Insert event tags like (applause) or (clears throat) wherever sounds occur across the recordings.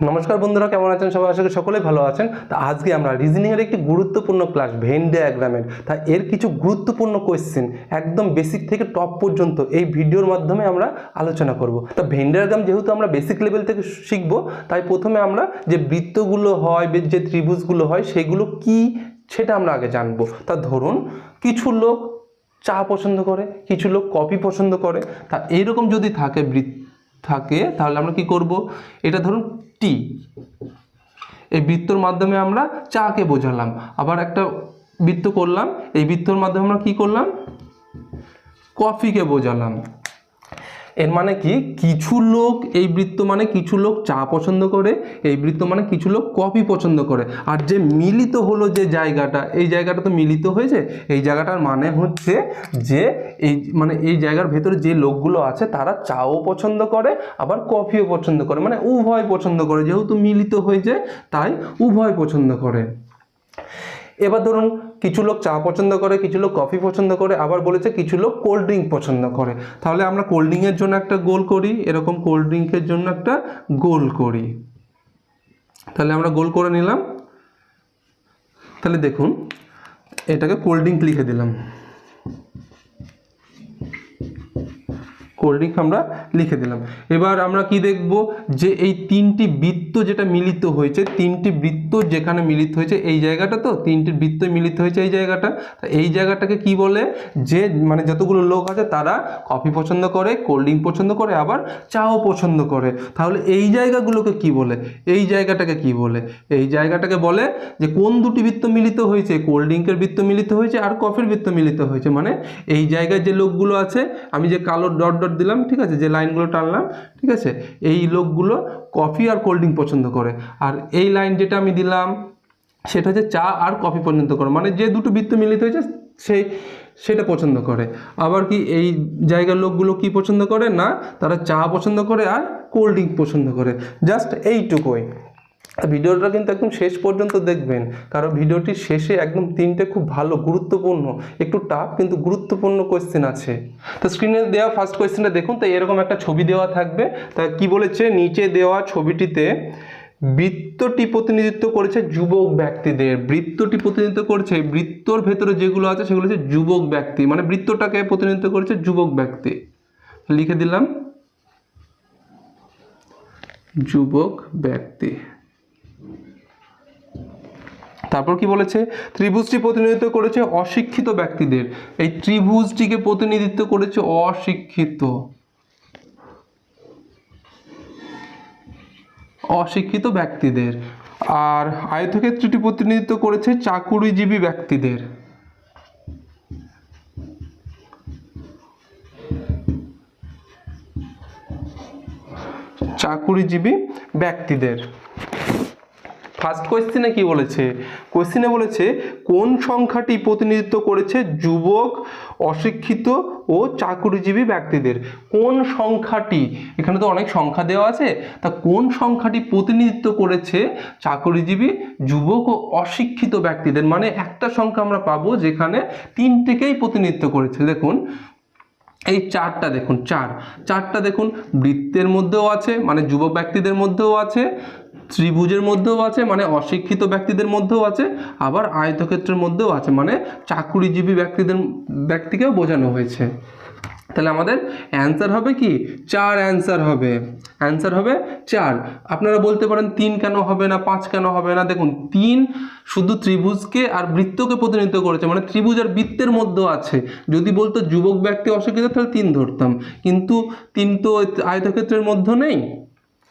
নমস্কার বন্ধুরা, কেমন আছেন সবাই? আশা করি সকলেই ভালো আছেন। তা আজকে আমরা রিজনিংয়ের একটি গুরুত্বপূর্ণ ক্লাস ভেন ডায়াগ্রামের তা এর কিছু গুরুত্বপূর্ণ কোয়েশ্চেন একদম বেসিক থেকে টপ পর্যন্ত এই ভিডিওর মাধ্যমে আমরা আলোচনা করব। তা ভেন ডায়াগ্রাম যেহেতু আমরা বেসিক লেভেল থেকে শিখব, তাই প্রথমে আমরা যে বৃত্তগুলো হয় যে ত্রিভুজগুলো হয়, সেগুলো কি, সেটা আমরা আগে জানব। তা ধরুন, কিছু লোক চা পছন্দ করে, কিছু লোক কফি পছন্দ করে। তা এইরকম যদি থাকে বৃত্ত থাকে, তাহলে আমরা কি করব? এটা ধরুন টি। এই বৃত্তর মাধ্যমে আমরা চাকে বোঝালাম। আবার একটা বৃত্ত করলাম, এই বৃত্তর মাধ্যমে আমরা কি করলাম? কফিকে বোঝালাম। এর মানে কি? কিছু লোক এই বৃত্ত মানে কিছু লোক চা পছন্দ করে, এই বৃত্ত মানে কিছু লোক কফি পছন্দ করে। আর যে মিলিত হলো যে জায়গাটা, এই জায়গাটা তো মিলিত হয়েছে। এই জায়গাটার মানে হচ্ছে যে এই মানে এই জায়গার ভেতরে যে লোকগুলো আছে, তারা চাও পছন্দ করে, আবার কফিও পছন্দ করে। মানে উভয় পছন্দ করে, যেহেতু মিলিত হয়েছে, তাই উভয় পছন্দ করে। এবার ধরুন কিছু লোক চা পছন্দ করে, কিছু লোক কফি পছন্দ করে, আবার বলেছে কিছু লোক কোল্ড ড্রিঙ্ক পছন্দ করে। তাহলে আমরা কোল্ড ড্রিঙ্কের জন্য একটা গোল করি, এরকম কোল্ড ড্রিঙ্কের জন্য একটা গোল করি। তাহলে আমরা গোল করে নিলাম। তাহলে দেখুন, এটাকে কোল্ড ড্রিঙ্ক লিখে দিলাম। কোল্ড ড্রিঙ্ক আমরা লিখে দিলাম। এবার আমরা কি দেখব যে এই তিনটি বৃত্ত যেটা মিলিত হয়েছে, তিনটি বৃত্ত যেখানে মিলিত হয়েছে, এই জায়গাটা তো? তিনটি বৃত্ত মিলিত হয়েছে এই জায়গাটা। এই জায়গাটাকে কি বলে? যে মানে যতগুলো লোক আছে তারা কফি পছন্দ করে কোল্ড ড্রিঙ্ক পছন্দ করে, আবার চাও পছন্দ করে। তাহলে এই জায়গাগুলোকে কি বলে? এই জায়গাটাকে কি বলে? এই জায়গাটাকে বলে যে কোন দুটি বৃত্ত মিলিত হয়েছে? কোল্ড ড্রিঙ্কের বৃত্ত মিলিত হয়েছে আর কফির বৃত্ত মিলিত হয়েছে। মানে এই জায়গায় যে লোকগুলো আছে, আমি যে কালো ডট ডট দিলাম, ঠিক আছে? যে লাইনগুলো টানলাম, ঠিক আছে? এই লোকগুলো কফি আর কোল্ড ড্রিঙ্ক পছন্দ করে। আর এই লাইন যেটা আমি দিলাম, সেটা হচ্ছে চা আর কফি পছন্দ করে। মানে যে দুটো বৃত্ত মিলিত হয়েছে, সেই, সেটা পছন্দ করে। আবার কি এই জায়গার লোকগুলো কি পছন্দ করে? না, তারা চা পছন্দ করে আর কোল্ড ড্রিঙ্ক পছন্দ করে। জাস্ট এইটুকুই। ভিডিওটা কিন্তু একদম শেষ পর্যন্ত দেখবেন। কারণ ভিডিওটির শেষে একদম তিনটে খুব ভালো, গুরুত্বপূর্ণ, একটু টাফ কিন্তু গুরুত্বপূর্ণ কোয়েশ্চেন আছে। তো স্ক্রিনে দেওয়া ফার্স্ট কোয়েশ্চেনটা দেখুন, তো এরকম একটা ছবি দেওয়া থাকবে। তা কি বলেছে? নিচে দেওয়া ছবিটিতে, বৃত্তটি প্রতিনিধিত্ব করেছে যুবক ব্যক্তিদের। বৃত্তটি প্রতিনিধিত্ব করেছে, বৃত্তর ভেতরে যেগুলো আছে সেগুলো হচ্ছে যুবক ব্যক্তি। মানে বৃত্তটাকে প্রতিনিধিত্ব করেছে যুবক ব্যক্তি। লিখে দিলাম। যুবক ব্যক্তি। তারপর কি বলেছে? ত্রিভুজটি প্রতিনিধিত্ব করেছে অশিক্ষিত ব্যক্তিদের। এই ত্রিভুজটিকে প্রতিনিধিত্ব করেছে অশিক্ষিত। অশিক্ষিত ব্যক্তিদের। আর আয়তক্ষেত্রটি প্রতিনিধিত্ব করেছে চাকুরিজীবী ব্যক্তিদের। চাকুরিজীবী ব্যক্তিদের। ফার্স্ট কোয়েশ্চেনে কি বলেছে? কোয়েশ্চেনে বলেছে, কোন সংখ্যাটি প্রতিনিধিত্ব করেছে যুবক, অশিক্ষিত ও চাকুরিজীবী ব্যক্তিদের? কোন সংখ্যাটি? এখানে তো অনেক সংখ্যা দেওয়া আছে। তা কোন সংখ্যাটি প্রতিনিধিত্ব করেছে চাকুরিজীবী, যুবক ও অশিক্ষিত ব্যক্তিদের? মানে একটা সংখ্যা আমরা পাবো যেখানে তিনটেকেই প্রতিনিধিত্ব করেছে। দেখুন, এই চারটা দেখুন, চার। চারটা দেখুন, বৃত্তের মধ্যেও আছে মানে যুবক ব্যক্তিদের মধ্যেও আছে। ত্রিভুজের মধ্যেও আছে মানে অশিক্ষিত ব্যক্তিদের মধ্যেও আছে, আবার আয়তক্ষেত্রের মধ্যেও আছে মানে চাকুরিজীবী ব্যক্তিদের, ব্যক্তিকেও বোঝানো হয়েছে। তাহলে আমাদের অ্যান্সার হবে কি? চার অ্যান্সার হবে। অ্যান্সার হবে চার। আপনারা বলতে পারেন তিন কেন হবে না, পাঁচ কেন হবে না? দেখুন, তিন শুধু ত্রিভুজকে আর বৃত্তকে প্রতিনিধিত্ব করেছে মানে ত্রিভুজ আর বৃত্তের মধ্যেও আছে। যদি বলতো যুবক ব্যক্তি অশিক্ষিত, তাহলে তিন ধরতাম। কিন্তু তিন তো আয়তক্ষেত্রের মধ্যে নেই।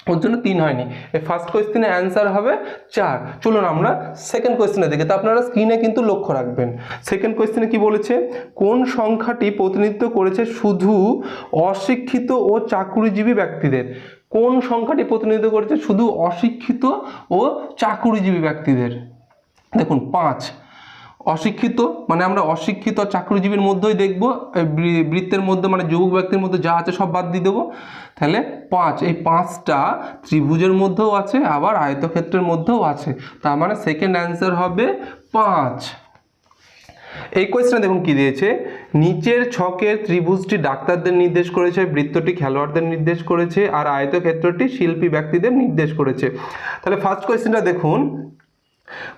ওর জন্য তিন হয়নি। এই ফার্স্ট কোয়েশ্চেনের অ্যান্সার হবে চার। চলুন আমরা সেকেন্ড কোয়েশ্চেনে দেখি তো আপনারা স্ক্রিনে কিন্তু লক্ষ্য রাখবেন। সেকেন্ড কোয়েশ্চেনে কি বলেছে? কোন সংখ্যাটি প্রতিনিধিত্ব করেছে শুধু অশিক্ষিত ও চাকুরিজীবী ব্যক্তিদের? কোন সংখ্যাটি প্রতিনিধিত্ব করেছে শুধু অশিক্ষিত ও চাকুরিজীবী ব্যক্তিদের? দেখুন, পাঁচ। অশিক্ষিত মানে আমরা অশিক্ষিত চাকরিজীবীর মধ্যেই দেখব বৃত্তের মধ্যে মানে যুবক ব্যক্তির মধ্যে যা আছে সব বাদ দিয়ে দেবো। তাহলে পাঁচ, এই পাঁচটা ত্রিভুজের মধ্যেও আছে, আবার আয়তক্ষেত্রের মধ্যেও আছে। তার মানে সেকেন্ড অ্যান্সার হবে পাঁচ। এই কোয়েশ্চেনে দেখুন কি দিয়েছে, নিচের ছকের ত্রিভুজটি ডাক্তারদের নির্দেশ করেছে, বৃত্তটি খেলোয়াড়দের নির্দেশ করেছে, আর আয়তক্ষেত্রটি শিল্পী ব্যক্তিদের নির্দেশ করেছে। তাহলে ফার্স্ট কোয়েশ্চেনটা দেখুন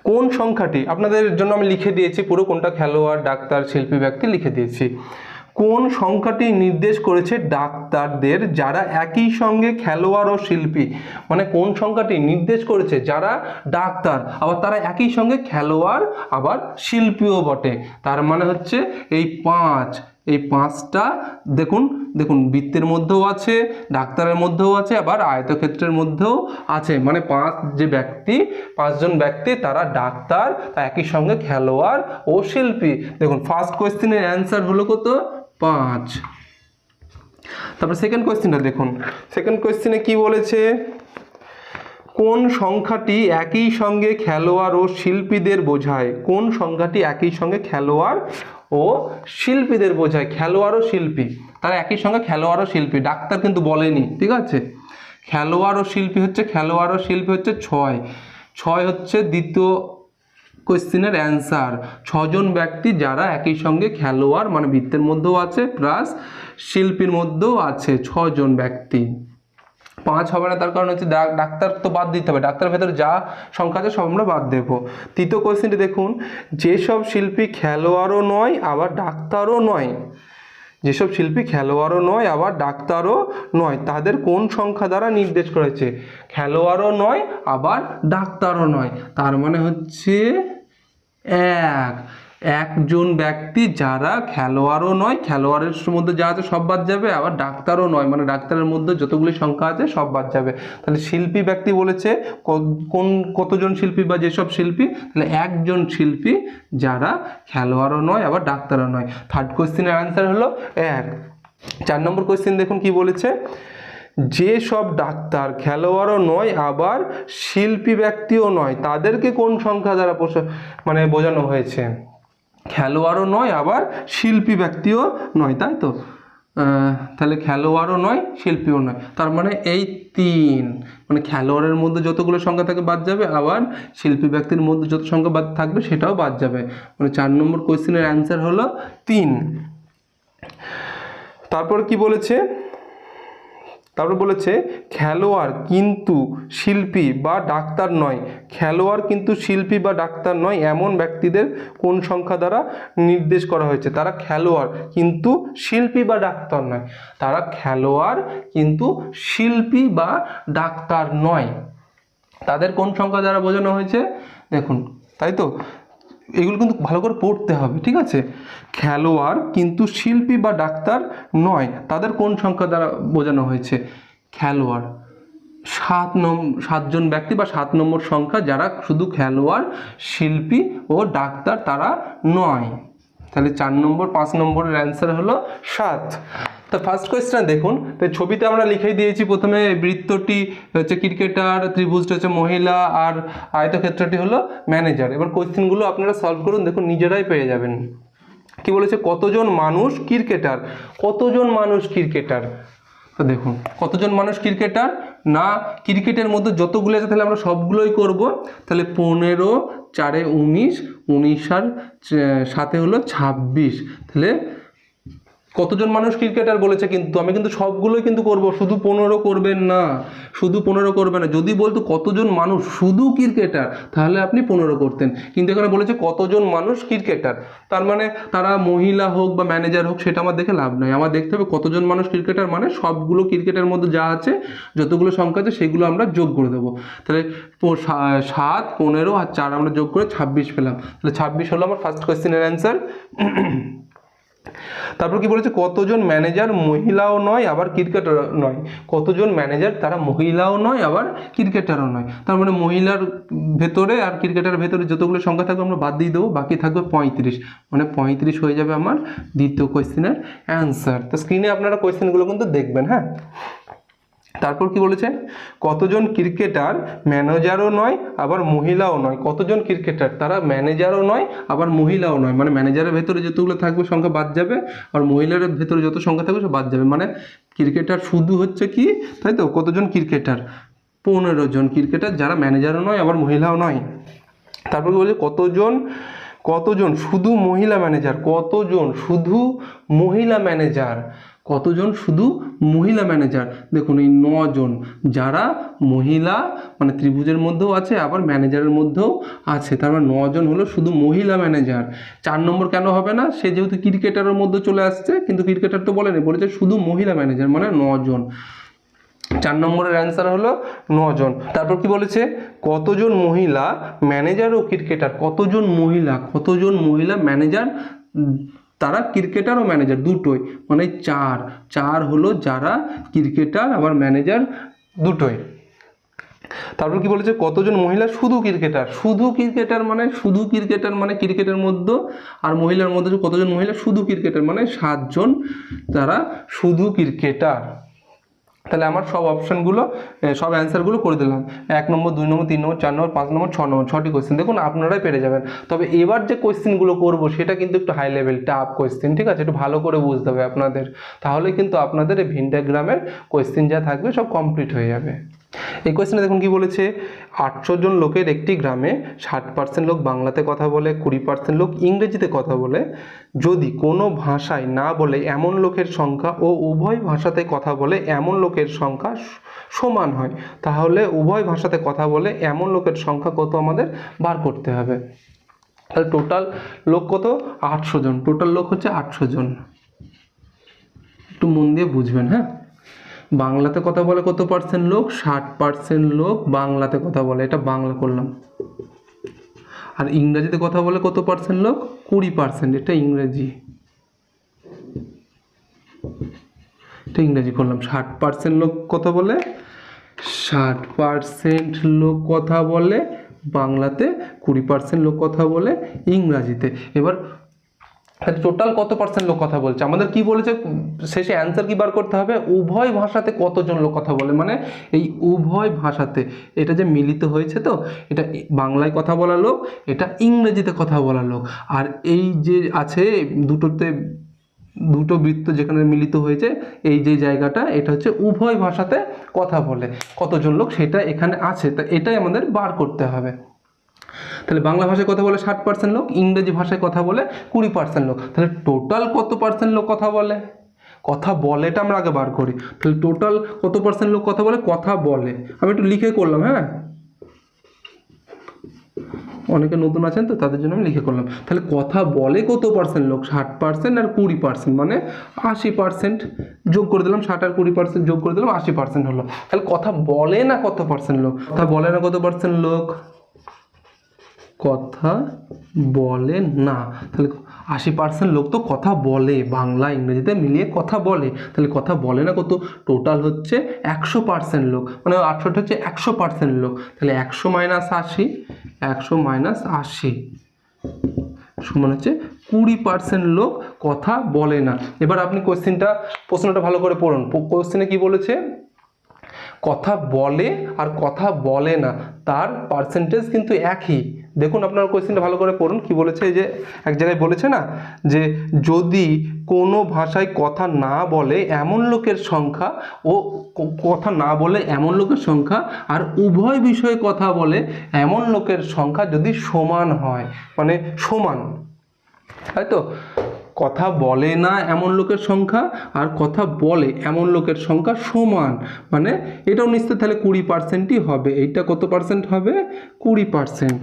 কোন সংখ্যাটি? আপনাদের জন্য আমি লিখে দিয়েছি, পুরো কোনটা খেলোয়াড়, ডাক্তার, শিল্পী ব্যক্তি লিখে দিয়েছি। কোন সংখ্যাটি নির্দেশ করেছে ডাক্তারদের যারা একই সঙ্গে খেলোয়াড় ও শিল্পী? মানে কোন সংখ্যাটি নির্দেশ করেছে যারা ডাক্তার, আবার তারা একই সঙ্গে খেলোয়াড়, আবার শিল্পীও বটে। তার মানে হচ্ছে এই পাঁচ। এই পাঁচটা, দেখুন দেখুন, বৃত্তের মধ্যেও আছে, ডাক্তারের মধ্যেও আছে, আবার আয়তক্ষেত্রের মধ্যেও আছে। মানে পাঁচ যে ব্যক্তি, পাঁচজন ব্যক্তি, তারা ডাক্তার একই সঙ্গে খেলোয়াড় ও শিল্পী। দেখুন ফার্স্ট কোয়েশ্চেনের অ্যান্সার হলো কত? পাঁচ। তারপর সেকেন্ড কোয়েশ্চেনটা দেখুন। সেকেন্ড কোয়েশ্চেনে কি বলেছে? কোন সংখ্যাটি একই সঙ্গে খেলোয়াড় ও শিল্পীদের বোঝায়? কোন সংখ্যাটি একই সঙ্গে খেলোয়াড় ও শিল্পীদের বোঝায় খেলোয়াড় ও শিল্পী। তারা একই সঙ্গে খেলোয়াড় ও শিল্পী, ডাক্তার কিন্তু বলেনি, ঠিক আছে? খেলোয়াড় ও শিল্পী হচ্ছে খেলোয়াড় ও শিল্পী হচ্ছে ছয়। ছয় হচ্ছে দ্বিতীয় কোয়েশ্চেনের অ্যান্সার। ছজন ব্যক্তি যারা একই সঙ্গে খেলোয়াড় মানে বৃত্তের মধ্যেও আছে, প্লাস শিল্পীর মধ্যেও আছে ছজন ব্যক্তি। পাঁচ হবে না, তার কারণ হচ্ছে ডাক্তার তো বাদ দিতে হবে ডাক্তারের ভেতরে যা সংখ্যা আছে সব আমরা বাদ দেবো। তৃতীয় কোয়েশ্চেনটি দেখুন, যেসব শিল্পী খেলোয়াড়ও নয়, আবার ডাক্তারও নয়, যেসব শিল্পী খেলোয়াড়ও নয়, আবার ডাক্তারও নয়, তাদের কোন সংখ্যা দ্বারা নির্দেশ করেছে খেলোয়াড়ও নয়, আবার ডাক্তারও নয়, তার মানে হচ্ছে এক। একজন ব্যক্তি যারা খেলোয়াড়ও নয়, খেলোয়াড়ের মধ্যে যা আছে সব বাদ যাবে, আবার ডাক্তারও নয়। মানে ডাক্তারের মধ্যে যতগুলি সংখ্যা আছে, সব বাদ যাবে। তাহলে শিল্পী ব্যক্তি বলেছে, কোন কতজন শিল্পী বা যেসব শিল্পী, তাহলে একজন শিল্পী যারা খেলোয়াড়ও নয়, আবার ডাক্তারও নয়। থার্ড কোয়েশ্চেনের অ্যান্সার হলো এক। চার নম্বর কোয়েশ্চেন দেখুন কি বলেছে যে সব ডাক্তার খেলোয়াড়ও নয়, আবার শিল্পী ব্যক্তিও নয়, তাদেরকে কোন সংখ্যা দ্বারা মানে বোঝানো হয়েছে? খেলোয়াড়ও নয়, আবার শিল্পী ব্যক্তিও নয়, তাই তো? তাহলে খেলোয়াড়ও নয়, শিল্পীও নয়। তার মানে এই তিন মানে খেলোয়াড়ের মধ্যে যতগুলো সংখ্যা থাকে বাদ যাবে, আবার শিল্পী ব্যক্তির মধ্যে যত সংখ্যা বাদ থাকবে, সেটাও বাদ যাবে। মানে চার নম্বর কোয়েশ্চেনের অ্যান্সার হলো তিন। তারপর কি বলেছে? তারপর বলেছে, খেলোয়াড় কিন্তু শিল্পী বা ডাক্তার নয়। খেলোয়াড় কিন্তু শিল্পী বা ডাক্তার নয় এমন ব্যক্তিদের কোন সংখ্যা দ্বারা নির্দেশ করা হয়েছে? তারা খেলোয়াড় কিন্তু শিল্পী বা ডাক্তার নয়। তারা খেলোয়াড় কিন্তু শিল্পী বা ডাক্তার নয়। তাদের কোন সংখ্যা দ্বারা বোঝানো হয়েছে? দেখুন, তাই তো? এগুলো কিন্তু ভালো করে পড়তে হবে, ঠিক আছে? খেলোয়াড় কিন্তু শিল্পী বা ডাক্তার নয়, তাদের কোন সংখ্যা দ্বারা বোঝানো হয়েছে? খেলোয়াড়। সাত নম, সাতজন ব্যক্তি বা সাত নম্বর সংখ্যা যারা শুধু খেলোয়াড়, শিল্পী ও ডাক্তার তারা নয়। তাহলে চার নম্বর, পাঁচ নম্বরের অ্যান্সার হলো সাত। তো ফার্স্ট কোয়েশ্চেন দেখুন, তো ছবিতে আমরা লিখেই দিয়েছি প্রথমে বৃত্তটি হচ্ছে ক্রিকেটার, ত্রিভুজটা হচ্ছে মহিলা আর আয়তক্ষেত্রটি হলো ম্যানেজার এবার কোয়েশ্চেনগুলো আপনারা সলভ করুন, দেখুন নিজেরাই পেয়ে যাবেন। কি বলেছে? কতজন মানুষ ক্রিকেটার? কতজন মানুষ ক্রিকেটার? তো দেখুন, কতজন মানুষ ক্রিকেটার? না, ক্রিকেটের মধ্যে যতগুলো আছে, তাহলে আমরা সবগুলোই করব। তাহলে পনেরো, চারে উনিশ উনিশ আর সাথে হলো ছাব্বিশ। তাহলে কতজন মানুষ ক্রিকেটার বলেছে কিন্তু, আমি কিন্তু সবগুলোই কিন্তু করব, শুধু পনেরো করবেন না, শুধু পনেরো করবেন না, যদি বলতো কতজন মানুষ শুধু ক্রিকেটার, তাহলে আপনি পনেরো করতেন। কিন্তু এখানে বলেছে কতজন মানুষ ক্রিকেটার, তার মানে তারা মহিলা হোক বা ম্যানেজার হোক, সেটা আমার দেখে লাভ নাই। আমার দেখতে হবে কতজন মানুষ ক্রিকেটার মানে সবগুলো ক্রিকেটের মধ্যে যা আছে, যতগুলো সংখ্যা আছে, সেগুলো আমরা যোগ করে দেবো। তাহলে সাত, পনেরো আর চার আমরা যোগ করে ছাব্বিশ পেলাম। তাহলে ছাব্বিশ হলো আমার ফার্স্ট কোয়েশ্চেনের অ্যান্সার তারপর কি বলেছে? কতজন ম্যানেজার মহিলাও নয়, আবার ক্রিকেটার নয়। কতজন ম্যানেজার তারা মহিলাও নয়, আবার ক্রিকেটারও নয়। তার মানে মহিলার ভেতরে আর ক্রিকেটার ভেতরে যতগুলো সংখ্যা থাকবে আমরা বাদ দিয়ে দেবো, বাকি থাকবে পঁয়ত্রিশ। মানে পঁয়ত্রিশ হয়ে যাবে আমার দ্বিতীয় কোয়েশ্চেনের অ্যান্সার তো স্ক্রিনে আপনারা কোয়েশ্চেনগুলো কিন্তু দেখবেন হ্যাঁ? তারপর কি বলেছে? কতজন ক্রিকেটার ম্যানেজারও নয়, আবার মহিলাও নয়। কতজন ক্রিকেটার? তারা ম্যানেজারও নয়, আবার মহিলাও নয়। মানে ম্যানেজারের ভেতরে যতগুলো থাকবে সংখ্যা বাদ যাবে, আর মহিলার ভেতরে যত সংখ্যা থাকবে সব বাদ যাবে। মানে ক্রিকেটার শুধু হচ্ছে কি? তাই তো? কতজন ক্রিকেটার? পনেরো জন ক্রিকেটার, যারা ম্যানেজারও নয়, আবার মহিলাও নয়। তারপর কি বলছে? কতজন কতজন? শুধু মহিলা ম্যানেজার। কতজন? শুধু মহিলা ম্যানেজার। কতজন? শুধু মহিলা ম্যানেজার দেখুন, এই নজন, যারা মহিলা মানে ত্রিভুজের মধ্যেও আছে, আবার ম্যানেজারের মধ্যেও আছে। তার মানে নজন হলো শুধু মহিলা ম্যানেজার চার নম্বর কেন হবে না? সে যেহেতু ক্রিকেটারের মধ্যে চলে আসছে, কিন্তু ক্রিকেটার তো বলেনি, বলেছে শুধু মহিলা ম্যানেজার মানে নজন। চার নম্বরের অ্যান্সার হলো নজন। তারপর কি বলেছে? কতজন মহিলা ম্যানেজার ও ক্রিকেটার কতজন মহিলা কতজন মহিলা ম্যানেজার তারা ক্রিকেটার ও ম্যানেজার দুটোই। মানে চার। চার হলো যারা ক্রিকেটার আবার ম্যানেজার দুটোই। তারপর কি বলেছে? কতজন মহিলা? শুধু ক্রিকেটার শুধু ক্রিকেটার মানে শুধু ক্রিকেটার মানে ক্রিকেটের মধ্যে, আর মহিলার মধ্যে কতজন মহিলা? শুধু ক্রিকেটার মানে সাতজন তারা শুধু ক্রিকেটার তাহলে আমার সব অপশানগুলো সব অ্যান্সারগুলো করে দিলাম। এক নম্বর, দুই নম্বর, তিন নম্বর, চার নম্বর, পাঁচ নম্বর, ছ নম্বর, ছটি কোয়েশ্চেন দেখুন, আপনারাই পেরে যাবেন। তবে এবার যে কোয়েশ্চেনগুলো করব, সেটা কিন্তু একটু হাই লেভেল টাফ কোয়েশ্চেন ঠিক আছে? একটু ভালো করে বুঝতে হবে আপনাদের। তাহলে কিন্তু আপনাদের এই ভিনডাগ্রামের কোয়েশ্চেন যা থাকবে, সব কমপ্লিট হয়ে যাবে। এই কোয়েশ্চেনে দেখুন কি বলেছে? আটশো জন লোকের একটি গ্রামে ষাট পার্সেন্ট লোক বাংলাতে কথা বলে, কুড়ি পার্সেন্ট লোক ইংরেজিতে কথা বলে। যদি কোনো ভাষায় না বলে এমন লোকের সংখ্যা ও উভয় ভাষাতে কথা বলে এমন লোকের সংখ্যা সমান হয়, তাহলে উভয় ভাষাতে কথা বলে এমন লোকের সংখ্যা কত আমাদের? বার করতে হবে। তাহলে টোটাল লোক কত? আটশো জন। টোটাল লোক হচ্ছে আটশো জন। একটু মন দিয়ে বুঝবেন হ্যাঁ? বাংলাতে কথা বলে কত পার্সেন্ট লোক? ষাট পার্সেন্ট লোক বাংলাতে কথা বলে। এটা বাংলা করলাম। আর ইংরেজিতে কথা বলে কত পার্সেন্ট লোক? কুড়ি পার্সেন্ট এটা ইংরেজি। এটা ইংরেজি করলাম। ষাট পার্সেন্ট লোক কথা বলে, ষাট পার্সেন্ট লোক কথা বলে, বাংলাতে কুড়ি পার্সেন্ট লোক কথা বলে, ইংরাজিতে। এবার টোটাল কত পার্সেন্ট লোক কথা বলছে? আমাদের কি বলেছে? শেষে অ্যান্সার কি বার করতে হবে? উভয় ভাষাতে কতজন লোক কথা বলে? মানে এই উভয় ভাষাতে, এটা যে মিলিত হয়েছে তো, এটা বাংলায় কথা বলা লোক, এটা ইংরেজিতে কথা বলা লোক। আর এই যে আছে, দুটোতে, দুটো বৃত্ত যেখানে মিলিত হয়েছে, এই যে জায়গাটা, এটা হচ্ছে উভয় ভাষাতে কথা বলে। কতজন লোক? সেটা এখানে আছে। তা এটাই আমাদের বার করতে হবে। তাহলে বাংলা ভাষায় কথা বলে ষাট পার্সেন্ট লোক, ইংরেজি ভাষায় কথা বলে কুড়ি পার্সেন্ট লোক। তাহলে টোটাল কত পার্সেন্ট লোক কথা বলে? কথা বলেটা আমরা আগে বার করি। তাহলে টোটাল কত পার্সেন্ট লোক কথা বলে? কথা বলে। আমি একটু লিখে করলাম হ্যাঁ? অনেকে নতুন আছেন তো, তাদের জন্য আমি লিখে করলাম। তাহলে কথা বলে কত পার্সেন্ট লোক? ষাট পার্সেন্ট আর কুড়ি পার্সেন্ট মানে আশি পার্সেন্ট যোগ করে দিলাম, ষাট আর কুড়ি পার্সেন্ট যোগ করে দিলাম, আশি পার্সেন্ট হলো। তাহলে কথা বলে না কত পার্সেন্ট লোক? কথা বলে না কত পার্সেন্ট লোক? কথা বলে না। তাহলে আশি পার্সেন্ট লোক তো কথা বলে, বাংলা, ইংরেজিতে মিলিয়ে কথা বলে। তাহলে কথা বলে না কত? টোটাল হচ্ছে একশো পার্সেন্ট লোক। মানে আটশোটা হচ্ছে একশো পার্সেন্ট লোক। তাহলে একশো মাইনাস আশি, একশো মাইনাস আশি। সমান হচ্ছে কুড়ি পার্সেন্ট লোক কথা বলে না। এবার আপনি কোশ্চেনটা প্রশ্নটা ভালো করে পড়ুন। কোশ্চেনে কি বলেছে? কথা বলে আর কথা বলে না। তার পার্সেন্টেজ কিন্তু একই। দেখুন আপনার কোয়েশ্চেনটা ভালো করে পড়ুন, কি বলেছে যে, এক জায়গায় বলেছে না, যে যদি কোনো ভাষায় কথা না বলে এমন লোকের সংখ্যা ও কথা না বলে এমন লোকের সংখ্যা আর উভয় বিষয়ে কথা বলে এমন লোকের সংখ্যা যদি সমান হয় মানে সমান, তাই তো? কথা বলে না এমন লোকের সংখ্যা আর কথা বলে এমন লোকের সংখ্যা সমান মানে এটাও নিশ্চয় তাহলে কুড়ি পার্সেন্টই হবে, এইটা কত পার্সেন্ট হবে? কুড়ি পার্সেন্ট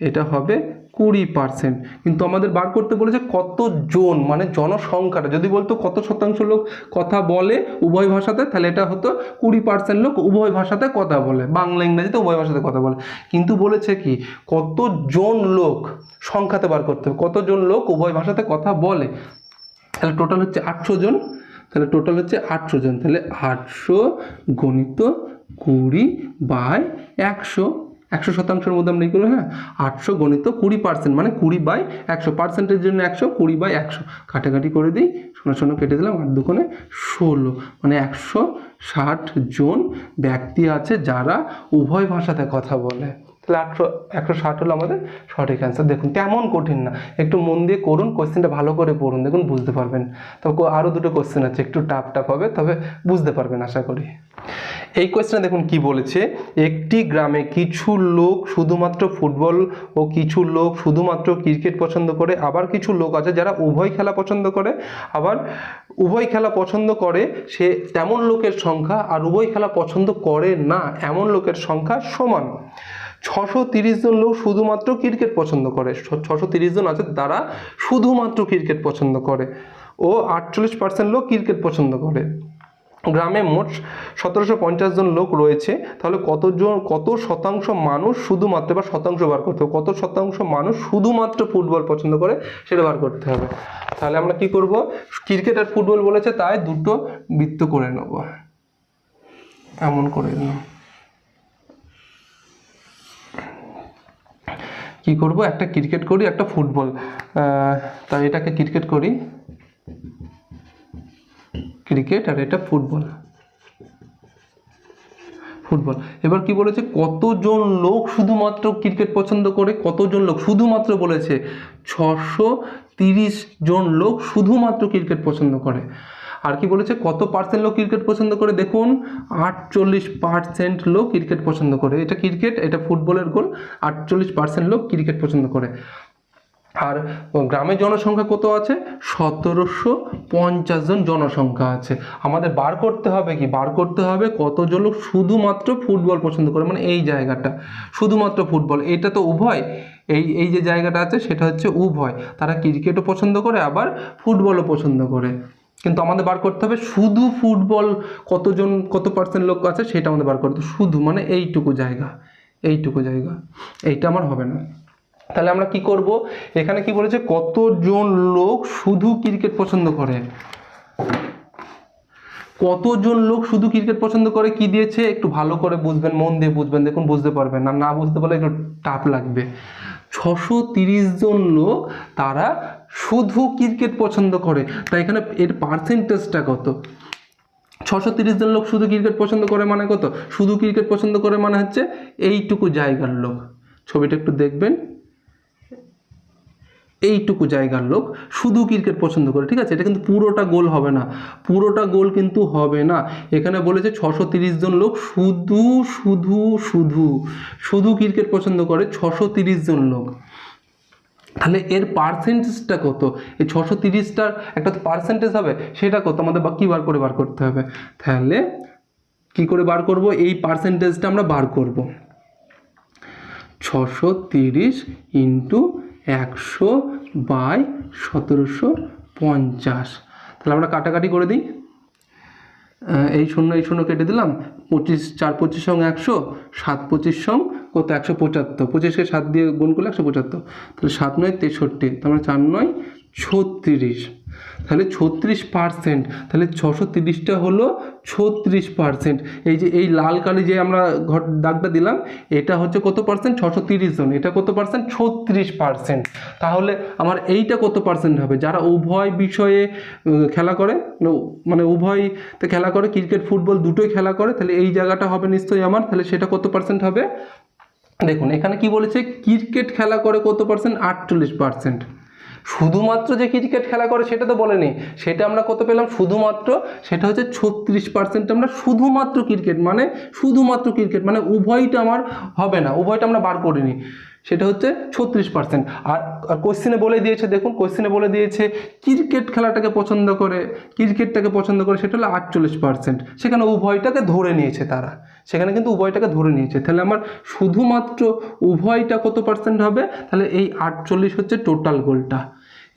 এটা হবে কুড়ি পার্সেন্ট কিন্তু আমাদের বার করতে বলেছে কত জন মানে জনসংখ্যাটা। যদি বলতো কত শতাংশ লোক কথা বলে উভয় ভাষাতে, তাহলে এটা হতো কুড়ি পার্সেন্ট লোক উভয় ভাষাতে কথা বলে। বাংলা, ইংরাজিতে উভয় ভাষাতে কথা বলে। কিন্তু বলেছে কি কত জন লোক সংখ্যাতে বার করতে হবে? কতজন লোক উভয় ভাষাতে কথা বলে? তাহলে টোটাল হচ্ছে আটশো জন। তাহলে টোটাল হচ্ছে আটশো জন। তাহলে আটশো গণিত কুড়ি বাই একশো। একশো শতাংশের মধ্যে আমরা করব হ্যাঁ? আটশো গণিত কুড়ি পার্সেন্ট মানে কুড়ি বাই একশো পার্সেন্টের জন্য একশো, কুড়ি বাই একশো। কাটাকাটি করে দিই, শোনা, শোনো, কেটে দিলাম, আর দুখানে ষোলো। মানে একশো ষাট জন ব্যক্তি আছে যারা উভয় ভাষাতে কথা বলে। তাহলে আটশো একশো ষাট হলো আমাদের সঠিক অ্যান্সার দেখুন, তেমন কঠিন না। একটু মন দিয়ে করুন কোশ্চেনটা ভালো করে পড়ুন, দেখুন বুঝতে পারবেন। তো আরও দুটো কোশ্চেন আছে, একটু টাফ টাফ হবে, তবে বুঝতে পারবেন, আশা করি। এই কোয়েশ্চেনে দেখুন কি বলেছে, একটি গ্রামে কিছু লোক শুধুমাত্র ফুটবল ও কিছু লোক শুধুমাত্র ক্রিকেট পছন্দ করে, আবার কিছু লোক আছে যারা উভয় খেলা পছন্দ করে, আবার উভয় খেলা পছন্দ করে, সে তেমন লোকের সংখ্যা, আর উভয় খেলা পছন্দ করে না, এমন লোকের সংখ্যা সমান। ছশো তিরিশ জন লোক শুধুমাত্র ক্রিকেট পছন্দ করে। ছশো তিরিশ জন আছে তারা শুধুমাত্র ক্রিকেট পছন্দ করে ও আটচল্লিশ পার্সেন্ট লোক ক্রিকেট পছন্দ করে। গ্রামে মোট সতেরোশো পঞ্চাশ জন লোক রয়েছে। তাহলে কতজন কত শতাংশ মানুষ শুধুমাত্র বা শতাংশ বার করতে হবে? কত শতাংশ মানুষ শুধুমাত্র ফুটবল পছন্দ করে সেটা বার করতে হবে। তাহলে আমরা কি করব? ক্রিকেট আর ফুটবল বলেছে, তাই দুটো বৃত্ত করে নেব। এমন করে নেব কি করব? একটা ক্রিকেট করি, একটা ফুটবল তাই এটাকে ক্রিকেট করি। ক্রিকেট আর এটা ফুটবল ফুটবল এবার কি বলেছে? কতজন লোক শুধুমাত্র ক্রিকেট পছন্দ করে? কতজন লোক? শুধুমাত্র বলেছে, ছশো তিরিশ জন লোক শুধুমাত্র ক্রিকেট পছন্দ করে। আর কি বলেছে, কত পার্সেন্ট লোক ক্রিকেট পছন্দ করে? দেখুন, আটচল্লিশ পার্সেন্ট লোক ক্রিকেট পছন্দ করে। এটা ক্রিকেট এটা ফুটবলের গোল আটচল্লিশ পার্সেন্ট লোক ক্রিকেট পছন্দ করে। আর গ্রামের জনসংখ্যা কত আছে? সতেরোশো পঞ্চাশ জন জনসংখ্যা আছে। আমাদের বার করতে হবে কি? বার করতে হবে কতজন লোক শুধুমাত্র ফুটবল পছন্দ করে মানে এই জায়গাটা। শুধুমাত্র ফুটবল। এটা তো উভয়। এই এই যে জায়গাটা আছে, সেটা হচ্ছে উভয়। তারা ক্রিকেটও পছন্দ করে, আবার ফুটবলও পছন্দ করে। কিন্তু আমাদের বার করতে হবে শুধু ফুটবল কতজন, কত পার্সেন্ট লোক আছে সেটা আমাদের বার করতে শুধু মানে এইটুকু জায়গা এইটুকু জায়গা, এইটা আমার হবে না। তাহলে আমরা কি করব? এখানে কি বলেছে, কতজন লোক শুধু ক্রিকেট পছন্দ করে? কতজন লোক শুধু ক্রিকেট পছন্দ করে? কি দিয়েছে? একটু ভালো করে বুঝবেন, মন দিয়ে বুঝবেন, দেখুন বুঝতে পারবেন। আর না বুঝতে পারলে একটু টাফ লাগবে। ছশো তিরিশ জন লোক তারা শুধু ক্রিকেট পছন্দ করে। তাই এখানে এর পার্সেন্টেজটা কত? ছশো তিরিশ জন লোক শুধু ক্রিকেট পছন্দ করে মানে কত? শুধু ক্রিকেট পছন্দ করে মানে হচ্ছে এইটুকু জায়গার লোক। ছবিটা একটু দেখবেন। এইটুকু জায়গার লোক শুধু ক্রিকেট পছন্দ করে, ঠিক আছে? এটা কিন্তু পুরোটা গোল হবে না। পুরোটা গোল কিন্তু হবে না। এখানে বলেছে ছশো জন লোক শুধু শুধু শুধু শুধু ক্রিকেট পছন্দ করে ছশো জন লোক। তাহলে এর পার্সেন্টেজটা কত? এই ছশো তিরিশটার একটা তো পার্সেন্টেজ হবে, সেটা কত? আমাদের কি বার করে বার করতে হবে? তাহলে কি করে বার করব? এই পার্সেন্টেজটা আমরা বার করব। ছশো তিরিশ ইন্টু একশো বাই সতেরোশো পঞ্চাশ। তাহলে আমরা কাটাকাটি করে দিই। এই শূন্য এই শূন্য কেটে দিলাম। পঁচিশ, চার পঁচিশ সঙ্গে একশো, সাত পঁচিশ সং কত? একশো পঁচাত্তর। পঁচিশকে সাত দিয়ে গুণ করলে একশো পঁচাত্তর। তাহলে সাত নয় তেষট্টি তারপরে চার নয় ছত্রিশ। তাহলে ছত্রিশ পার্সেন্ট তাহলে ছশো তিরিশটা হলো ছত্রিশ পার্সেন্ট এই যে এই লাল কালি যে আমরা ঘর দাগটা দিলাম, এটা হচ্ছে কত পার্সেন্ট ছশো তিরিশ জন। এটা কত পার্সেন্ট ছত্রিশ পার্সেন্ট তাহলে আমার এইটা কত পার্সেন্ট হবে? যারা উভয় বিষয়ে খেলা করে ন- মানে উভয়তে খেলা করে, ক্রিকেট, ফুটবল দুটোই খেলা করে, তাহলে এই জায়গাটা হবে নিশ্চয়ই আমার। তাহলে সেটা কত পার্সেন্ট হবে? দেখুন, এখানে কি বলেছে? ক্রিকেট খেলা করে কত পার্সেন্ট আটচল্লিশ পার্সেন্ট শুধুমাত্র যে ক্রিকেট খেলা করে সেটা তো বলেনি, সেটা আমরা কত পেলাম? শুধুমাত্র সেটা হচ্ছে ছত্রিশ পার্সেন্ট আমরা শুধুমাত্র ক্রিকেট মানে শুধুমাত্র ক্রিকেট মানে উভয়টা আমার হবে না, উভয়টা আমরা বার করিনি। সেটা হচ্ছে ছত্রিশ পার্সেন্ট আর কোশ্চেনে বলে দিয়েছে, দেখুন কোশ্চেনে বলে দিয়েছে ক্রিকেট খেলাটাকে পছন্দ করে ক্রিকেটটাকে পছন্দ করে, সেটা হলো আটচল্লিশ পার্সেন্ট সেখানে উভয়টাকে ধরে নিয়েছে তারা। সেখানে কিন্তু উভয়টাকে ধরে নিয়েছে। তাহলে আমার শুধুমাত্র উভয়টা কত পার্সেন্ট হবে? তাহলে এই আটচল্লিশ হচ্ছে টোটাল গোলটা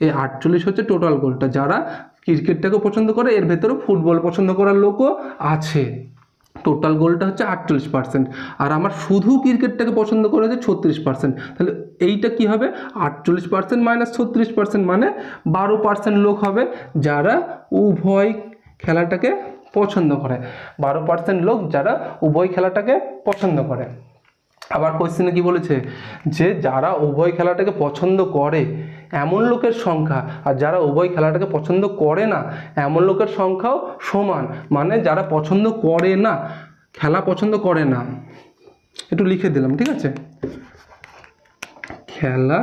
এই আটচল্লিশ হচ্ছে টোটাল গোলটা যারা ক্রিকেটটাকে পছন্দ করে, এর ভেতরে ফুটবল পছন্দ করার লোকও আছে। টোটাল গোলটা হচ্ছে আটচল্লিশ পার্সেন্ট আর আমার শুধু ক্রিকেটটাকে পছন্দ করে হচ্ছে ছত্রিশ পার্সেন্ট তাহলে এইটা কি হবে? আটচল্লিশ পার্সেন্ট মাইনাস ছত্রিশ পার্সেন্ট মানে বারো পার্সেন্ট লোক হবে যারা উভয় খেলাটাকে পছন্দ করে। বারো পার্সেন্ট লোক যারা উভয় খেলাটাকে পছন্দ করে। আবার কোশ্চেনে কি বলেছে? যে যারা উভয় খেলাটাকে পছন্দ করে এমন লোকের সংখ্যা। আর যারা উভয় খেলাটাকে পছন্দ করে না, এমন লোকের সংখ্যাও সমান। মানে যারা পছন্দ করে না, খেলা পছন্দ করে না। একটু লিখে দিলাম, ঠিক আছে? খেলা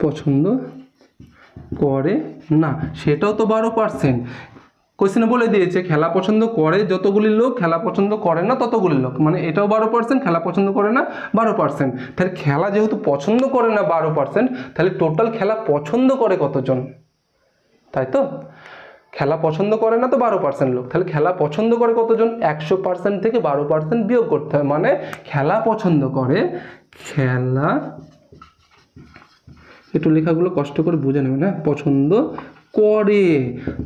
পছন্দ করে না। সেটাও তো বারো পার্সেন্ট কোশ্চেনে বলে দিয়েছে, খেলা পছন্দ করে যতগুলি লোক, খেলা পছন্দ করে না ততগুলি লোক। মানে এটাও বারো পার্সেন্ট খেলা পছন্দ করে না বারো পার্সেন্ট তাহলে খেলা যেহেতু পছন্দ করে না বারো পার্সেন্ট তাহলে টোটাল খেলা পছন্দ করে কতজন? তাই তো? খেলা পছন্দ করে না তো বারো পার্সেন্ট লোক। তাহলে খেলা পছন্দ করে কতজন? একশো পার্সেন্ট থেকে বারো পার্সেন্ট বিয়োগ করতে হয়। মানে খেলা পছন্দ করে, খেলা, একটু লেখাগুলো কষ্ট করে বুঝে নেবে না পছন্দ করে।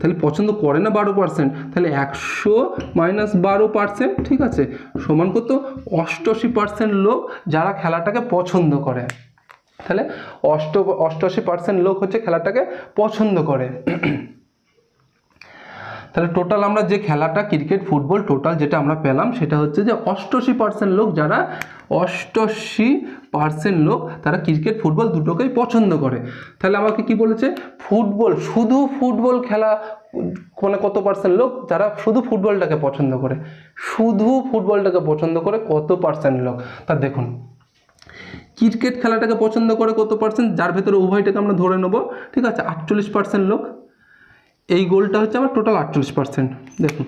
তাহলে পছন্দ করে না বারো পার্সেন্ট তাহলে একশো মাইনাস বারো পার্সেন্ট ঠিক আছে? সমান কত? অষ্টআশি পার্সেন্ট লোক যারা খেলাটাকে পছন্দ করে। তাহলে অষ্ট, অষ্টআশি পার্সেন্ট লোক হচ্ছে খেলাটাকে পছন্দ করে। তাহলে টোটাল আমরা যে খেলাটা ক্রিকেট ফুটবল টোটাল যেটা আমরা পেলাম, সেটা হচ্ছে যে অষ্টআশি পার্সেন্ট লোক যারা অষ্টআশি পার্সেন্ট লোক তারা ক্রিকেট ফুটবল দুটোকেই পছন্দ করে। তাহলে আমাকে কি বলেছে? ফুটবল শুধু ফুটবল খেলা মানে কত পার্সেন্ট লোক যারা শুধু ফুটবলটাকে পছন্দ করে? শুধু ফুটবলটাকে পছন্দ করে কত পার্সেন্ট লোক? তা দেখুন ক্রিকেট খেলাটাকে পছন্দ করে কত পার্সেন্ট যার ভেতরে উভয়টাকে আমরা ধরে নেব, ঠিক আছে? আটচল্লিশ পার্সেন্ট লোক। এই গোলটা হচ্ছে আমার টোটাল আটচল্লিশ পার্সেন্ট দেখুন,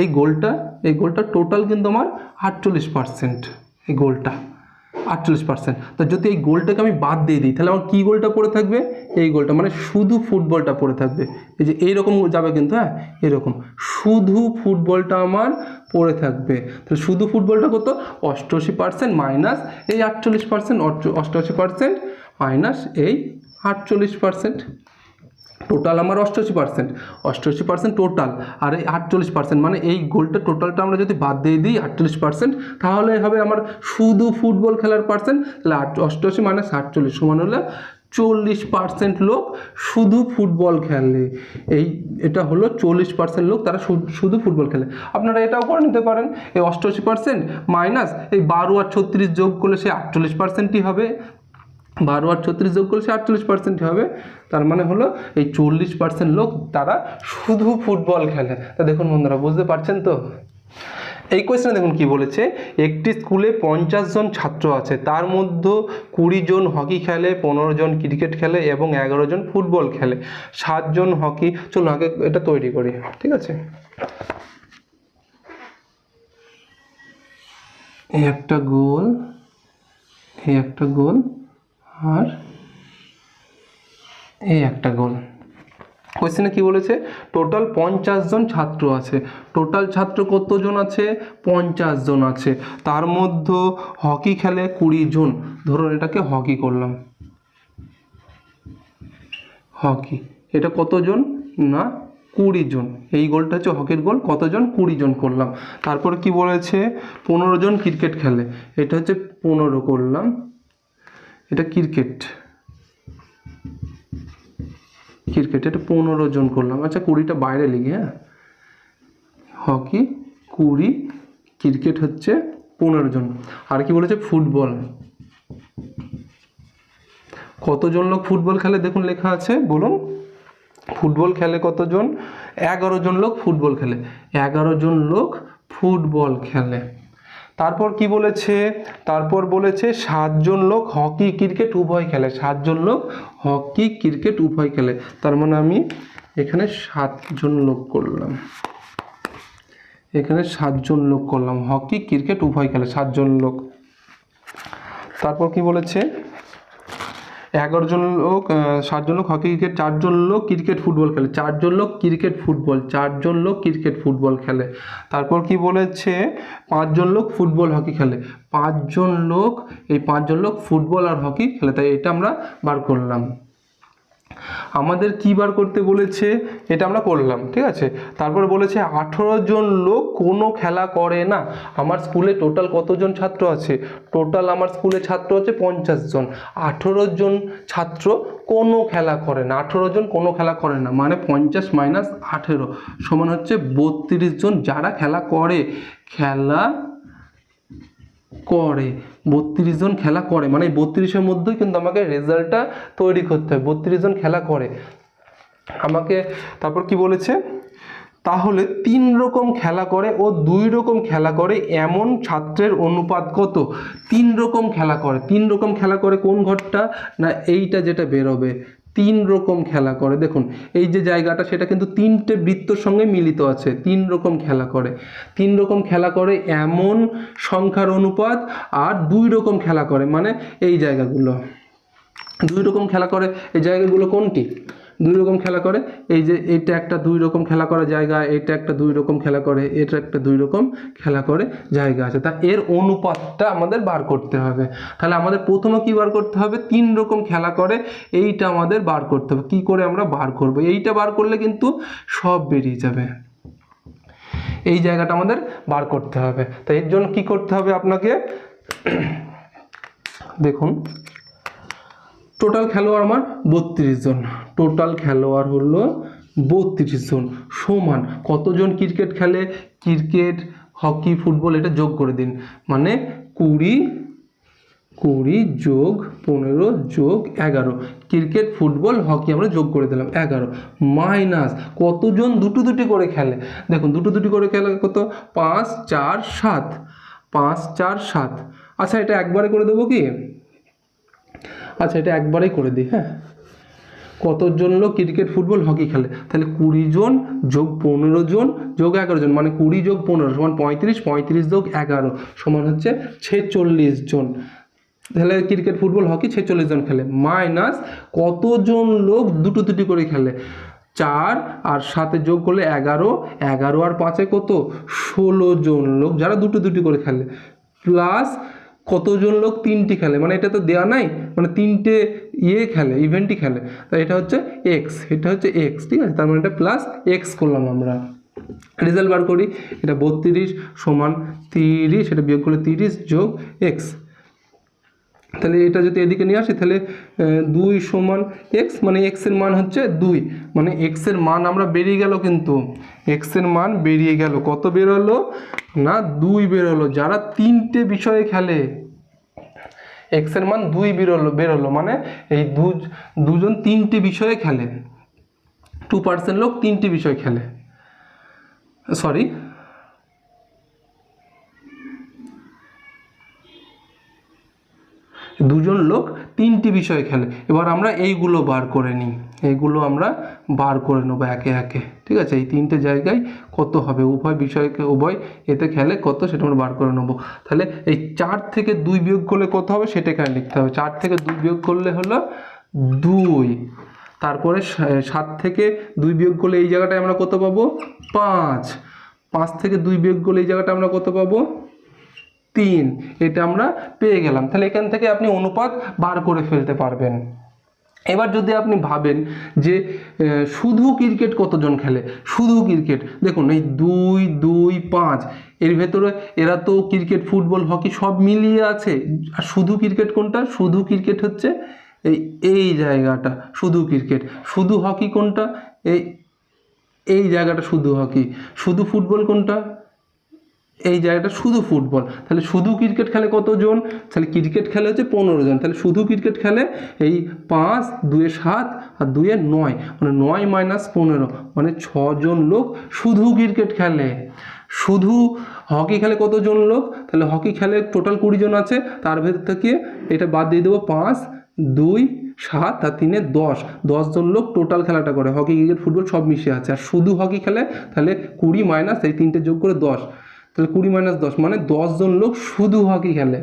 এই গোলটা এই গোলটা টোটাল কিন্তু আমার আটচল্লিশ পার্সেন্ট এই গোলটা আটচল্লিশ পার্সেন্ট তা যদি এই গোলটাকে আমি বাদ দিয়ে দিই, তাহলে আমার কী গোলটা পড়ে থাকবে? এই গোলটা মানে শুধু ফুটবলটা পড়ে থাকবে। এই যে এইরকম যাবে কিন্তু হ্যাঁ? এরকম। শুধু ফুটবলটা আমার পড়ে থাকবে। তাহলে শুধু ফুটবলটা কত? অষ্টআশি পার্সেন্ট মাইনাস এই আটচল্লিশ পার্সেন্ট অষ্টআশি পার্সেন্ট মাইনাস এই আটচল্লিশ পার্সেন্ট টোটাল আমার অষ্টআশি পার্সেন্ট অষ্টআশি পার্সেন্ট টোটাল আর এই আটচল্লিশ পার্সেন্ট মানে এই গোলটা টোটালটা আমরা যদি বাদ দিয়ে দিই আটচল্লিশ পার্সেন্ট তাহলে হবে আমার শুধু ফুটবল খেলার পার্সেন্ট তাহলে আট, অষ্টআশি মানে আটচল্লিশ সমান হলে চল্লিশ পার্সেন্ট লোক শুধু ফুটবল খেলে। এই, এটা হলো চল্লিশ পার্সেন্ট লোক তারা শুধু ফুটবল খেলে। আপনারা এটাও করে নিতে পারেন, এই অষ্টআশি পার্সেন্ট মাইনাস এই বারো আর ছত্রিশ যোগ করলে সে আটচল্লিশ পার্সেন্টই হবে। বারো আর ছত্রিশ যোগ করলে সে আটচল্লিশ পার্সেন্টই হবে। তার মানে হলো এই চল্লিশ পার্সেন্ট লোক তারা শুধু ফুটবল খেলে। তা দেখুন বন্ধুরা, বুঝতে পারছেন তো? এই কোয়েশ্চেনে দেখুন কি বলেছে, একটি স্কুলে পঞ্চাশ জন ছাত্র আছে, তার মধ্যে কুড়ি জন হকি খেলে, পনেরো জন ক্রিকেট খেলে এবং এগারো জন ফুটবল খেলে। সাতজন হকি চলুন আগে এটা তৈরি করি, ঠিক আছে? একটা গোল একটা গোল, আর এই একটা গোল কোয়েশ্চেনে কি বলেছে? টোটাল পঞ্চাশ জন ছাত্র আছে। টোটাল ছাত্র কতজন আছে? পঞ্চাশ জন আছে। তার মধ্যে হকি খেলে কুড়ি জন। ধরুন এটাকে হকি করলাম। হকি এটা কতজন? না, কুড়ি জন। এই গোলটা হচ্ছে হকির গোল কতজন? কুড়ি জন করলাম। তারপর কি বলেছে? পনেরো জন ক্রিকেট খেলে। এটা হচ্ছে পনেরো করলাম। এটা ক্রিকেট ক্রিকেট এটা পনেরো জন করলাম আচ্ছা কুড়িটা বাইরে লিখি হ্যাঁ? হকি, কুড়ি ক্রিকেট হচ্ছে পনেরো জন। আর কি বলেছে? ফুটবল। কতজন লোক ফুটবল খেলে? দেখুন, লেখা আছে, বলুন। ফুটবল খেলে কতজন? এগারো জন লোক ফুটবল খেলে। এগারো জন লোক ফুটবল খেলে। তারপর কি বলেছে? তারপর বলেছে, সাতজন লোক হকি ক্রিকেট উভয় খেলে। সাতজন লোক হকি ক্রিকেট উভয় খেলে। তার মানে আমি এখানে সাতজন লোক করলাম। এখানে সাতজন লোক করলাম। হকি ক্রিকেট উভয় খেলে, সাতজন লোক। তারপর কি বলেছে? এগারো জন লোক সাতজন লোক, হকি ক্রিকেট চারজন লোক ক্রিকেট, ফুটবল খেলে। চারজন লোক ক্রিকেট, ফুটবল চারজন লোক ক্রিকেট, ফুটবল খেলে। তারপর কি বলেছে? পাঁচজন লোক ফুটবল, হকি খেলে। পাঁচজন লোক, এই পাঁচজন লোক ফুটবল আর হকি খেলে। তাই এটা আমরা বার করলাম। আমাদের কি বার করতে বলেছে? এটা আমরা করলাম ঠিক আছে? তারপরে বলেছে, আঠেরো জন লোক কোনো খেলা করে না। আমার স্কুলে টোটাল কতজন ছাত্র আছে? টোটাল আমার স্কুলে ছাত্র আছে পঞ্চাশ জন। আঠেরো জন ছাত্র কোনো খেলা করে না। আঠেরো জন কোনো খেলা করে না। মানে পঞ্চাশ মাইনাস আঠেরো সমান হচ্ছে বত্রিশ জন যারা খেলা করে। খেলা করে। বত্রিশ জন খেলা করে। মানে বত্রিশের মধ্যেই কিন্তু আমাকে রেজাল্টটা তৈরি করতে হবে বত্রিশ জন খেলা করে। আমাকে তারপর কি বলেছে? তাহলে তিন রকম খেলা করে ও দুই রকম খেলা করে, এমন ছাত্রের অনুপাত কত? তিন রকম খেলা করে। তিন রকম খেলা করে কোন ঘরটা? না, এইটা যেটা বেরোবে। তিন রকম খেলা করে। দেখুন, এই যে জায়গাটা, সেটা কিন্তু তিনটে বৃত্তর সঙ্গে মিলিত আছে। তিন রকম খেলা করে। তিন রকম খেলা করে এমন সংখ্যার অনুপাত আর দুই রকম খেলা করে। মানে এই জায়গাগুলো। দুই রকম খেলা করে। এই জায়গাগুলো কোনটি? দুই রকম খেলা করে। এই যে এটা একটা দুই রকম খেলা করা জায়গা, এটা একটা দুই রকম খেলা করে, এটা একটা দুই রকম খেলা করে জায়গা আছে। তা এর অনুপাতটা আমাদের বার করতে হবে। তাহলে আমাদের প্রথমে কি বার করতে হবে? তিন রকম খেলা করে, এইটা আমাদের বার করতে হবে। কি করে আমরা বার করব? এইটা বার করলে কিন্তু সব বেরিয়ে যাবে। এই জায়গাটা আমাদের বার করতে হবে। তাই এর জন্য কি করতে হবে আপনাকে? দেখুন। টোটাল খেলোয়াড় আমার বত্রিশ জন। টোটাল খেলোয়াড় হলো বত্রিশ জন। সমান কতজন ক্রিকেট খেলে? ক্রিকেট, হকি, ফুটবল এটা যোগ করে দিন। মানে কুড়ি কুড়ি যোগ পনেরো যোগ এগারো। ক্রিকেট, ফুটবল, হকি আমরা যোগ করে দিলাম এগারো। মাইনাস কতজন? দুটো দুটি করে খেলে। দেখুন, দুটো দুটি করে খেলে কত? পাঁচ, চার, সাত। পাঁচ, চার, সাত। আচ্ছা এটা একবারে করে দেবো কি? আচ্ছা এটা একবারেই করে দিই হ্যাঁ। কতজন লোক ক্রিকেট ফুটবল হকি খেলে? তাহলে কুড়ি জন যোগ পনেরো জন যোগ এগারো জন মানে কুড়ি যোগ পনেরো সমান পঁয়ত্রিশ পঁয়ত্রিশ যোগ এগারো সমান হচ্ছে ছেচল্লিশ জন। তাহলে ক্রিকেট ফুটবল হকি ছেচল্লিশ জন খেলে। মাইনাস কতজন লোক দুটো দুটি করে খেলে? চার আর সাথে যোগ করলে এগারো এগারো আর পাঁচে কত? ষোলো জন লোক যারা দুটো দুটি করে খেলে। প্লাস কতজন লোক তিনটি খেলে? মানে এটা তো দেওয়া নাই মানে তিনটে ইয়ে খেলে ইভেন্টই খেলে। তাই এটা হচ্ছে এক্স এটা হচ্ছে এক্স ঠিক আছে? তার মানে এটা প্লাস এক্স করলাম আমরা। রেজাল্ট বার করি, এটা বত্রিশ সমান তিরিশ, এটা বিয়োগ করলে তিরিশ যোগ এক্স তাহলে এটা যদি এদিকে নিয়ে আসি, তাহলে দুই সমান এক্স মানে এক্সের মান হচ্ছে দুই। মানে এক্সের মান আমরা বেরিয়ে গেল কিন্তু এক্সের মান বেরিয়ে গেল। কত বেরোলো না, দুই বেরোলো যারা তিনটে বিষয়ে খেলে এক্সের মান দুই বেরোলো বেরোলো মানে এই দুজন তিনটে বিষয়ে খেলে। টু পার্সেন্ট লোক তিনটি বিষয় খেলে। সরি দুজন লোক তিনটি বিষয় খেলে। এবার আমরা এইগুলো বার করে নিই। এইগুলো আমরা বার করে নেব একে একে। ঠিক আছে? এই তিনটে জায়গায় কত হবে? উভয় বিষয়কে, উভয় এতে খেলে কত সেটা আমরা বার করে নেব। তাহলে এই চার থেকে দুই বিয়োগ করলে কত হবে? সেটা এখানে লিখতে হবে। চার থেকে দুই বিয়োগ করলে হলো দুই। তারপরে সাত থেকে দুই বিয়োগ করলে এই জায়গাটায় আমরা কত পাবো? পাঁচ। পাঁচ থেকে দুই বিয়োগ করলে এই জায়গাটা আমরা কত পাবো? তিন, এটা আমরা পেয়ে গেলাম। তাহলে এখান থেকে আপনি অনুপাত বার করে ফেলতে পারবেন। এবার যদি আপনি ভাবেন যে শুধু ক্রিকেট কতজন খেলে? শুধু ক্রিকেট। দেখুন, এই দুই দুই, পাঁচ, এর ভেতরে এরা তো ক্রিকেট, ফুটবল, হকি সব মিলিয়ে আছে। আর শুধু ক্রিকেট কোনটা? শুধু ক্রিকেট হচ্ছে এই এই জায়গাটা, শুধু ক্রিকেট। শুধু হকি কোনটা? এই এই জায়গাটা শুধু হকি। শুধু ফুটবল কোনটা? এই জায়গাটা শুধু ফুটবল। তাহলে শুধু ক্রিকেট খেলে কতজন? তাহলে ক্রিকেট খেলে হচ্ছে পনেরো জন। তাহলে শুধু ক্রিকেট খেলে এই পাঁচ, দুয়ে সাত আর দুয়ে নয়। মানে নয় মাইনাস পনেরো। মানে ছজন লোক শুধু ক্রিকেট খেলে। শুধু হকি খেলে কতজন লোক? তাহলে হকি খেলে টোটাল কুড়ি জন আছে। তার ভেতর থেকে এটা বাদ দিয়ে দেবো পাঁচ, দুই, সাত আর তিনে দশ। দশজন লোক টোটাল খেলাটা করে। হকি ক্রিকেট ফুটবল সব মিশে আছে। আর শুধু হকি খেলে তাহলে কুড়ি মাইনাস এই তিনটে যোগ করে দশ। তাহলে কুড়ি মাইনাস দশ মানে দশজন লোক শুধু হকি খেলে।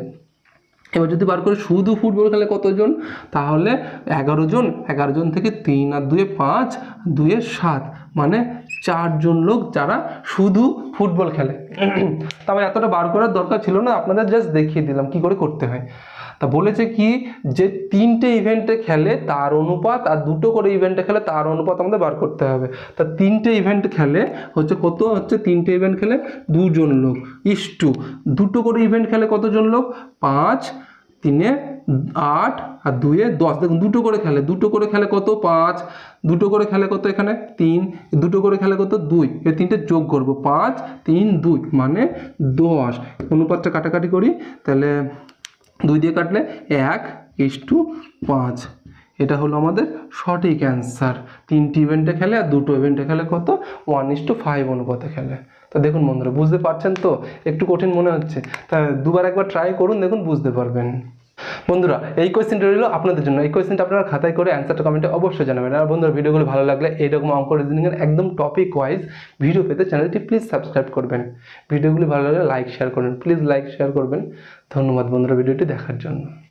এবার যদি বার করে শুধু ফুটবল খেলে কতজন? তাহলে এগারো জন। এগারো জন থেকে তিন আর দুয়ে পাঁচ, দুয়ে সাত। মানে চারজন লোক যারা শুধু ফুটবল খেলে। (clears throat) তবে এতটা বার করার দরকার ছিল না। আপনাদের জাস্ট দেখিয়ে দিলাম কি করে করতে হয়। তা বলেছে কি যে তিনটে ইভেন্টে খেলে তার অনুপাত আর দুটো করে ইভেন্টে খেলে তার অনুপাত আমাদের বার করতে হবে। তা তিনটে ইভেন্ট খেলে হচ্ছে কত? হচ্ছে তিনটে ইভেন্ট খেলে দুজন লোক। ইস টু, দুটো করে ইভেন্ট খেলে কতজন লোক? পাঁচ, তিনে আট আর দুয়ে দশ। দেখুন, দুটো করে খেলে, দুটো করে খেলে কত? পাঁচ। দুটো করে খেলে কত এখানে? তিন। দুটো করে খেলে কত? দুই। এই তিনটে যোগ করব। পাঁচ, তিন, দুই মানে দশ। অনুপাতটা কাটাকাটি করি, তাহলে দুই দিয়ে কাটলে এক ইস টু পাঁচ। এটা হলো আমাদের সঠিক অ্যান্সার। তিনটি ইভেন্টে খেলে আর দুটো ইভেন্টে খেলে কত? ওয়ান ইস টু ফাইভ অনুপাতে খেলে? তো দেখুন বন্ধুরা, বুঝতে পারছেন তো? একটু কঠিন মনে হচ্ছে। তা দুবার একবার ট্রাই করুন, দেখুন বুঝতে পারবেন। বন্ধুরা, এই কোয়েশ্চেনটা রইল আপনাদের জন্য। এই কোয়েশ্চেনটা আপনারা খাতায় করে অ্যান্সারটা কমেন্টে অবশ্যই জানাবেন। আর বন্ধুরা, ভিডিওগুলো ভালো লাগলে এইরকম অঙ্ক রিজনিংয়ের একদম টপিক ওয়াইজ ভিডিও পেতে চ্যানেলটি প্লিজ সাবস্ক্রাইব করবেন। ভিডিওগুলি ভালো লাগলে লাইক শেয়ার করবেন। প্লিজ লাইক শেয়ার করবেন। ধন্যবাদ বন্ধুরা, ভিডিওটি দেখার জন্য।